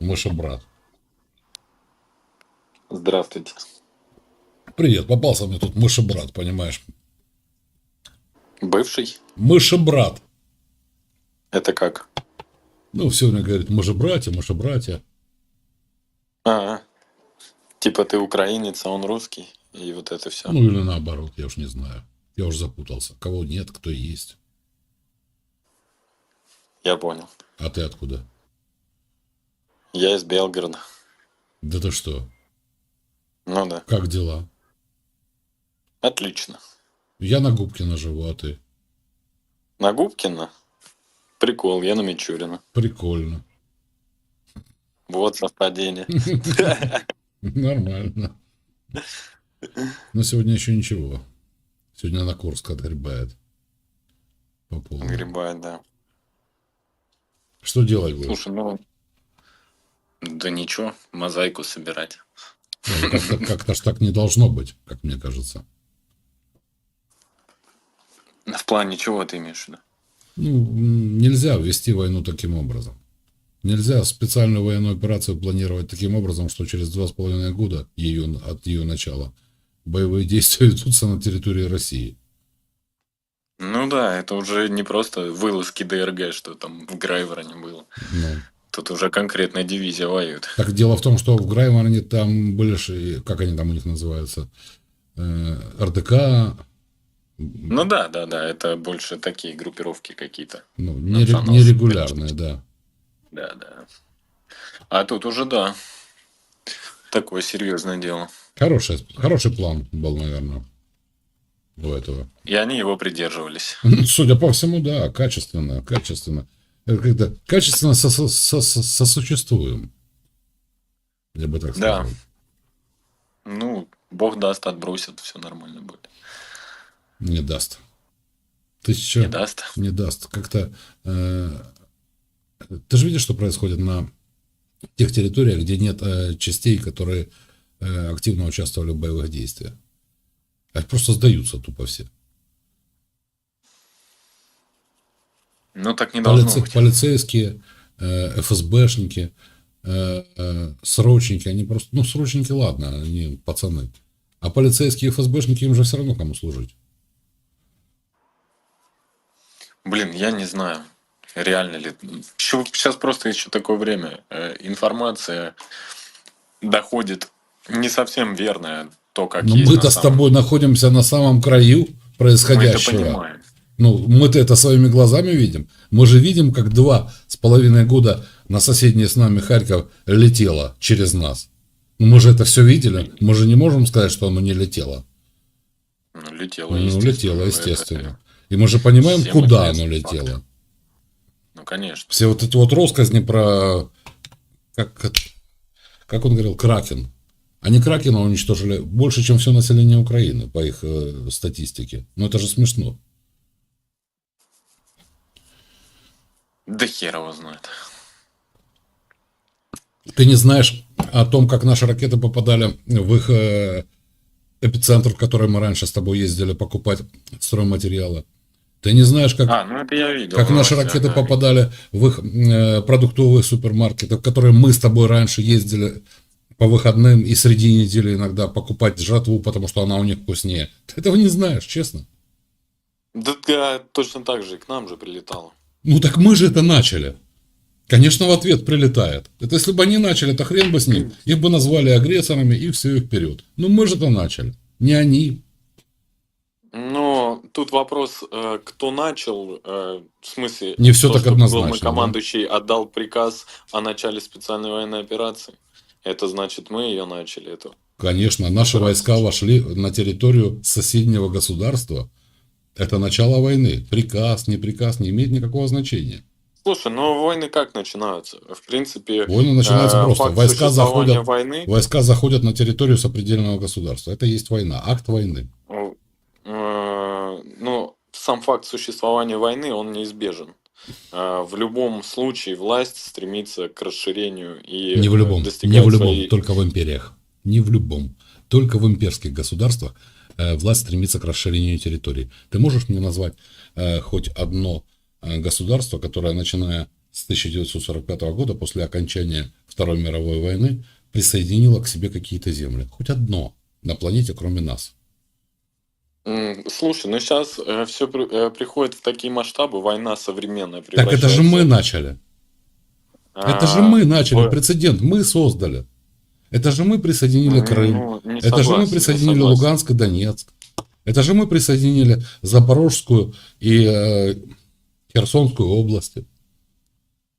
Мышебрат. Здравствуйте. Привет, попался мне тут мышебрат, понимаешь? Бывший? Мышебрат. Это как? Ну, все время говорит, мы же братья, мы же братья. А, типа ты украинец, а он русский, и вот это все. Ну, или наоборот, я уж не знаю. Я уж запутался. Кого нет, кто есть. Я понял. А ты откуда? Я из Белгорода. Да ты что? Ну да. Как дела? Отлично. Я на Губкина живу, а ты? На Губкина? Прикол, я на Мичурина. Прикольно. Вот совпадение. Нормально. Но сегодня еще ничего. Сегодня на Курск отгребает. По полной. Грибает, да. Что делать будешь? Слушай, ну... Да ничего, мозаику собирать. Ну, Как-то, как-то ж так не должно быть, как мне кажется. В плане чего ты имеешь в виду? Ну, нельзя вести войну таким образом. Нельзя специальную военную операцию планировать таким образом, что через два с половиной года ее, от ее начала боевые действия ведутся на территории России. Ну да, это уже не просто вылазки ДРГ, что там в Грайвороне было. Ну, Тут уже конкретная дивизия воюет. Так дело в том, что в Граймарне там были, как они там у них называются, э, РДК, Ну да, да, да, это больше такие группировки какие-то. ну, нере- нерегулярные, да. Да, да. А тут уже да. Такое серьезное дело. Хороший, хороший план был, наверное, у этого. И они его придерживались. Ну, Судя по всему, да, качественно, качественно. Когда качественно со- со- со- со- сосуществуем. Я бы так Да. сказал. Ну, бог даст, отбросит, все нормально будет. Не даст. Тысяча Не даст. не даст. Как-то... э, ты же видишь, что происходит на тех территориях, где нет э, частей, которые э, активно участвовали в боевых действиях. Они просто сдаются тупо все. Ну, так не должно Полице- быть. полицейские, э, ФСБшники, э, э, срочники, они просто, ну, срочники, ладно, они пацаны. А полицейские и ФСБшники, им же все равно кому служить. Блин, я не знаю, реально ли. Сейчас просто еще такое время. э, Информация доходит не совсем верная, то, как Но есть мы-то с тобой находимся на самом краю Мы это происходящего. понимаем. Ну, мы-то это своими глазами видим. Мы же видим, как два с половиной года на соседний с нами Харьков летело через нас. Ну, мы же это все видели. Мы же не можем сказать, что оно не летело. Ну, летело, Ну, естественно. летело, Это- естественно. И мы же понимаем, Всем куда оно летело. Ну, конечно. Все вот эти вот россказни про... Как, как он говорил? Кракен. Они Кракена уничтожили больше, чем все население Украины, по их э, статистике. Ну, это же смешно. Да хер его знает. Ты не знаешь о том, как наши ракеты попадали в их э, эпицентр, в который мы раньше с тобой ездили покупать стройматериалы. Ты не знаешь, как, А, ну это я видел. как наши ракеты да. попадали в их э, продуктовые супермаркеты, в которые мы с тобой раньше ездили по выходным и среди недели иногда покупать жатву, потому что она у них вкуснее. Ты этого не знаешь, честно. Да, да, точно так же и к нам же прилетало. Ну так мы же это начали. Конечно, в ответ прилетает. Это если бы они начали, то хрен бы с ним. Их бы назвали агрессорами и все, и вперед. Ну мы же это начали. Не они. Но тут вопрос, э, кто начал, э, в смысле... Не всё то, так однозначно, Главнокомандующий отдал приказ о начале специальной военной операции. Это значит, мы ее начали. Это... Конечно, наши войска вошли на территорию соседнего государства. Это начало войны. Приказ, не приказ не имеет никакого значения. Слушай, ну войны как начинаются? В принципе... Войны начинаются э, просто. Войска заходят, войны... войска заходят на территорию сопредельного государства. Это и есть война, акт войны. Э, ну, сам факт существования войны, он неизбежен. Э, В любом случае власть стремится к расширению и Не в любом, достигать не в любом, своей- только в империях. Не в любом. Только в имперских государствах э, власть стремится к расширению территории. Ты можешь мне назвать э, хоть одно э, государство, которое, начиная с 1945 года, после окончания Второй мировой войны присоединило к себе какие-то земли. Хоть одно на планете, кроме нас. Слушай, ну сейчас все приходит в такие масштабы, война современная Так это же превращается. мы начали. Это же а, мы начали прецедент, мы создали. Это же мы присоединили Крым. Ну, не Это же мы согласен, присоединили согласен. Луганск и Донецк. Это же мы присоединили Запорожскую и э, Херсонскую области.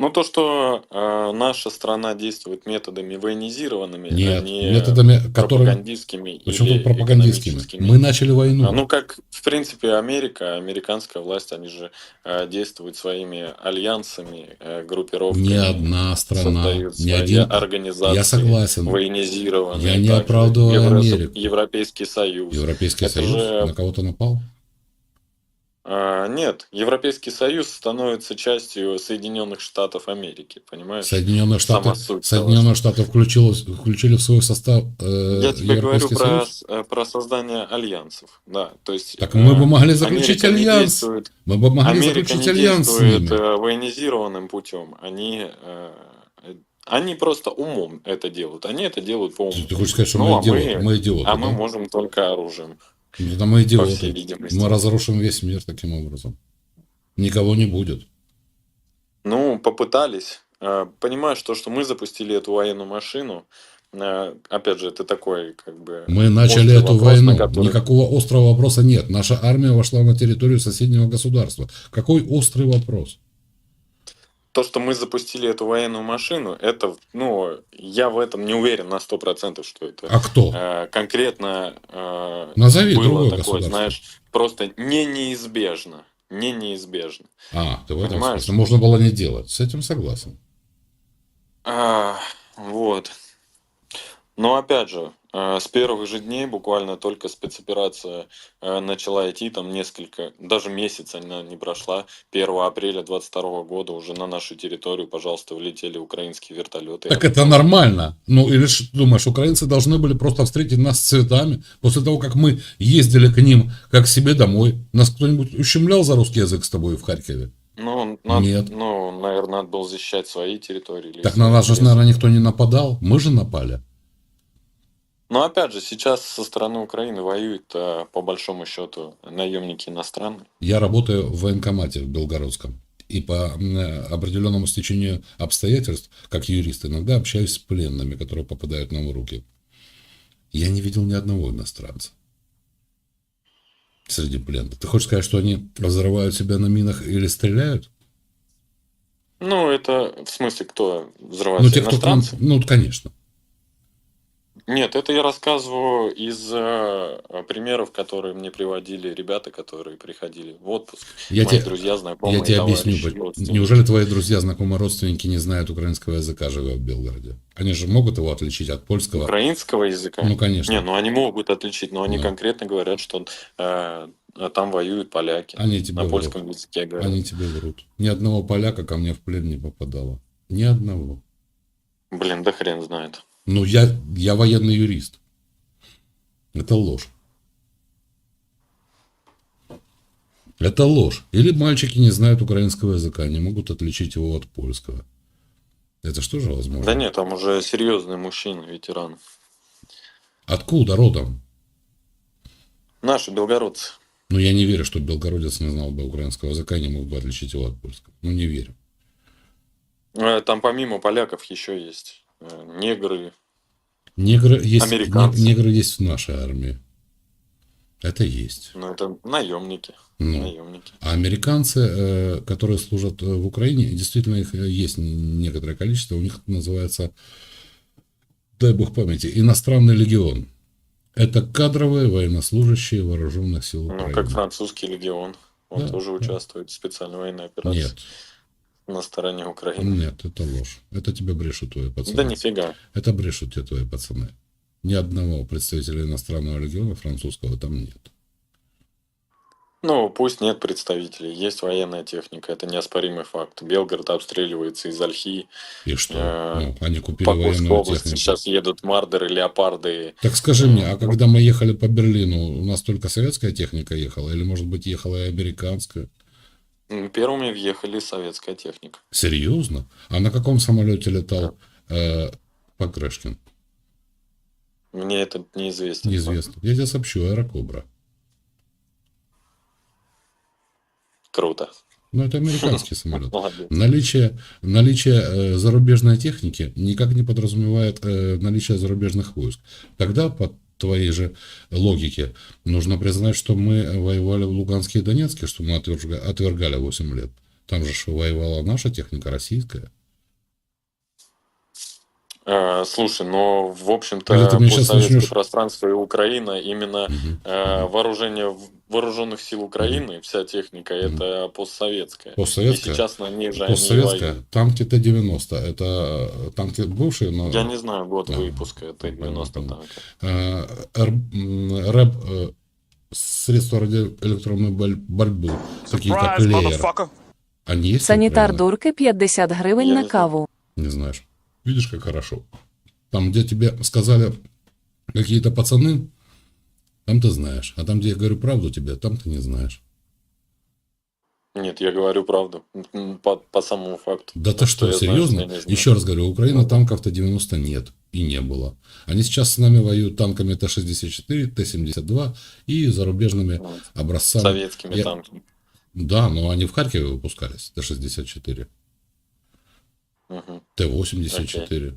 Ну, то, что э, наша страна действует методами военизированными, Нет, а не методами, которые... пропагандистскими Причем или пропагандистскими? Мы начали войну. А, Ну, как, в принципе, Америка, американская власть, они же э, действуют своими альянсами, э, группировками. Ни одна страна, ни один... организации. Я согласен. Военизированные. Я не оправдываю Евро- Америку. Европейский Союз. Европейский Это Союз же- на кого-то напал? А, нет, Европейский Союз становится частью Соединенных Штатов Америки, понимаешь? Соединенные Штаты, Соединенные Штаты включило, включили в свой состав э, Я тебе говорю Европейский про, Союз. с- э, про создание альянсов, да, то есть. Так мы бы э, могли заключить Америка альянс. Мы бы могли Америка заключить не альянс с ними. э, военизированным путем, они, э, они просто умом это делают, они это делают по уму. Ты, хочешь сказать, что Ну, мы а идиоты? мы- Мы идиоты, А да? мы можем только оружием, Да мы идиоты. Мы разрушим весь мир таким образом. Никого не будет. Ну, попытались. Э, Понимаешь, то, что мы запустили эту военную машину, э, опять же, это такой, как бы... Мы начали эту вопрос, войну. который- Никакого острого вопроса нет. Наша армия вошла на территорию соседнего государства. Какой острый вопрос? То, что мы запустили эту военную машину, это, ну, я в этом не уверен на 100%, что это А кто? э, конкретно э, Назови было такое, знаешь, просто не неизбежно. Не неизбежно. А, ты в этом Понимаешь? смысле. Можно было не делать. С этим согласен. А, вот. Но опять же, с первых же дней буквально только спецоперация э, начала идти, там несколько, даже месяц она не прошла. 1 апреля 22 года уже на нашу территорию, пожалуйста, влетели украинские вертолеты. Так это нормально. Ну, или ты думаешь, украинцы должны были просто встретить нас с цветами после того, как мы ездили к ним как себе домой. Нас кто-нибудь ущемлял за русский язык с тобой в Харькове? Ну, надо, Нет. ну, наверное, надо было защищать свои территории. Так на нас же, наверное, никто не нападал. Мы же напали. Но опять же, сейчас со стороны Украины воюют, э, по большому счету, наемники иностранные. Я работаю в военкомате в Белгородском. И по м, определенному стечению обстоятельств, как юрист, иногда общаюсь с пленными, которые попадают нам в руки. Я не видел ни одного иностранца среди пленных. Ты хочешь сказать, что они взрывают себя на минах или стреляют? Ну, это в смысле, кто взрывается? ну, те, кто иностранцы? Ну, конечно. Нет, это я рассказываю из э, примеров, которые мне приводили ребята, которые приходили в отпуск. Я Мои тебе, друзья, знакомые, я тебе объясню. Неужели твои друзья, знакомые, родственники не знают украинского языка, живя в Белгороде? Они же могут его отличить от польского. Украинского языка? Ну, конечно. Не, ну они могут отличить, но они Да. конкретно говорят, что э, там воюют поляки. Они тебе На врут. польском языке говорят. Они тебе врут. Ни одного поляка ко мне в плен не попадало. Ни одного. Блин, да хрен знает. Ну, я, я военный юрист. Это ложь. Это ложь. Или мальчики не знают украинского языка, не могут отличить его от польского. Это что же возможно? Да нет, там уже серьезные мужчины, ветераны. Откуда родом? Наши белгородцы. Ну, я не верю, что белгородец не знал бы украинского языка и не мог бы отличить его от польского. Ну, не верю. Э, Там помимо поляков еще есть э, негры. Негры есть, Американцы. не- негры есть в нашей армии. Это есть. Ну, это наемники. Ну, Наемники. А американцы, э, которые служат э, в Украине, действительно их э, есть некоторое количество. У них называется, дай бог памяти, иностранный легион. Это кадровые военнослужащие вооруженных сил Ну, Украины. как французский легион. Он Да, тоже да. участвует в специальной военной операции Нет, на стороне Украины. нет, это ложь. Это тебе брешут твои пацаны. Да нифига. Это брешут тебе твои пацаны. Ни одного представителя иностранного легиона французского там нет. Ну, пусть нет представителей, есть военная техника, это неоспоримый факт. Белгород обстреливается из Ольхи, И что? Э, Ну, они купили по военную области технику. сейчас едут мардеры, леопарды. Так скажи мне, а когда мы ехали по Берлину, у нас только советская техника ехала? Или, может быть, ехала и американская? Первыми въехали советская техника. Серьезно? А на каком самолете летал э, Покрышкин? Мне это неизвестно. Неизвестно. Я тебе сообщу, Аэрокобра. Круто. Ну, это американский самолет. Наличие, наличие э, зарубежной техники никак не подразумевает э, наличие зарубежных войск. Тогда, по твоей же логике, нужно признать, что мы воевали в Луганске и Донецке, что мы отверга- отвергали 8 лет. Там же воевала наша техника, российская. Э, Слушай, но в Или общем-то постсоветское пространство и Украина именно Мгм. э, вооружение в- вооруженных сил Украины, вся техника это постсоветская. Постсоветская? И сейчас на них же они Постсоветская, воюют. танки Т-90. Это э, танки бывшие, но... Я не знаю год Да. выпуска этой 90 Понятно. танка. Э, Р- м, РЭБ, э, средства радиоэлектронной боль- борьбы, такие как они есть? в Санітар дурки 50 гривень на каву. Не знаешь. Видишь, как хорошо. Там, где тебе сказали какие-то пацаны, там ты знаешь. А там, где я говорю правду тебе, там ты не знаешь. Нет, я говорю правду. По, по самому факту. Да ты То, что, я знаю, серьезно? что. Еще раз говорю, у Украины танков Т-90 нет и не было. Они сейчас с нами воюют танками Т-64, Т-72 и зарубежными Вот. образцами. Советскими Я- танками. Да, но они в Харькове выпускались, Т-64. Мгм. Т-84.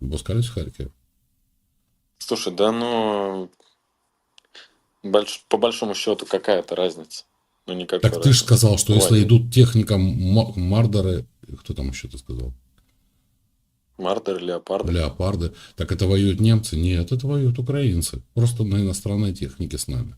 Выпускались в Харькове. Слушай, да ну больш- по большому счету какая-то разница? Ну никакой Так ты же разницы. сказал, что если Хватит. идут техника М- Мардеры, кто там еще ты сказал? Мардер, Леопард. Леопарды. Так это воюют немцы? Нет, это воюют украинцы. Просто на иностранной технике с нами.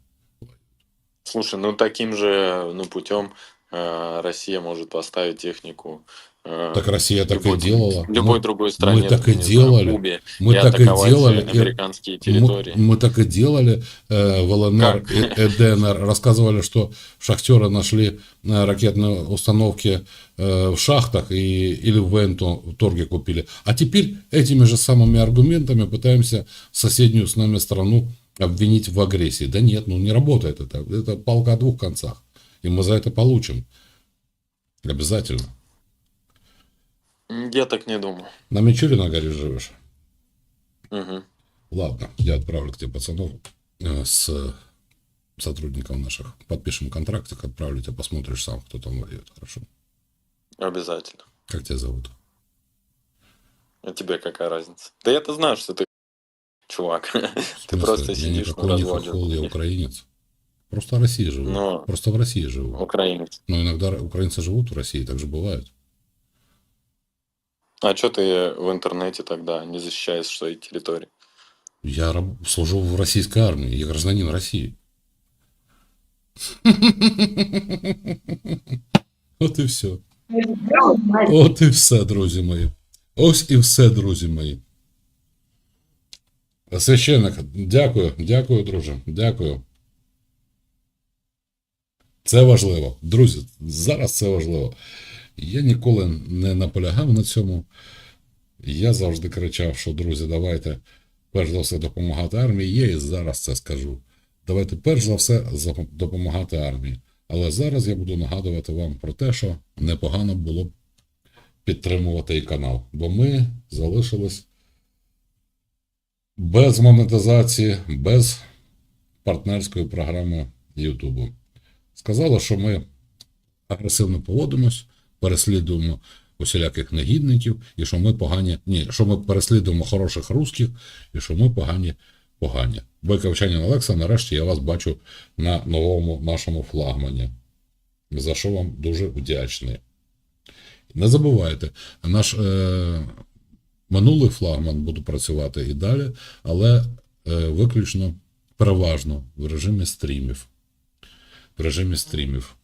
Слушай, ну таким же ну, путем э, Россия может поставить технику. Э, Так Россия так и любой- делала. Любой Мы- другой стране. мы так и не знаю, делали. Кубе, Мы и так и делали. и- американские Мы, территории. мы так и делали э, в ЛНР и, и ДНР. Рассказывали, что шахтеры нашли э, ракетные установки э, в шахтах и, или в Венту торге купили. А теперь этими же самыми аргументами пытаемся соседнюю с нами страну обвинить в агрессии. Да нет, ну не работает это. Это палка о двух концах. И мы за это получим. Обязательно. Я так не думаю. На Мичурина, говоришь, живешь? Мгм. Ладно, я отправлю к тебе пацанов э, с сотрудников наших. Подпишем контрактик, отправлю тебя, посмотришь сам, кто там воюет. Хорошо. Обязательно. Как тебя зовут? А тебе какая разница? Да я-то знаю, что ты чувак. Ты просто я сидишь на хохол, я разводе. украинец. Просто в России живу. Но Просто в России живу. украинец. Но иногда украинцы живут в России, так же бывает. А что ты в интернете тогда не защищаешь свои территории? Я раб- служу в российской армии, я гражданин России. От і все. От і все, друзі мої. Ось і все, друзі мої. Священник, дякую, дякую, друже, дякую. Це важливо. Друзі, зараз це важливо. Я ніколи не наполягав на цьому. Я завжди кричав, що друзі, давайте перш за все допомагати армії. Я і зараз це скажу. Давайте перш за все допомагати армії. Але зараз я буду нагадувати вам про те, що непогано було б підтримувати і канал. Бо ми залишились без монетизації, без партнерської програми Ютубу. Сказали, що ми агресивно поводимось, переслідуємо усіляких негідників, і що ми погані. Ні, що ми переслідуємо хороших русських, і що ми погані погані. Бойковчанін Олекса, нарешті я вас бачу на новому нашому флагмані. За що вам дуже вдячний. Не забувайте, наш е, минулий флагман буде працювати і далі, але е, виключно переважно в режимі стрімів. В режимі стрімів.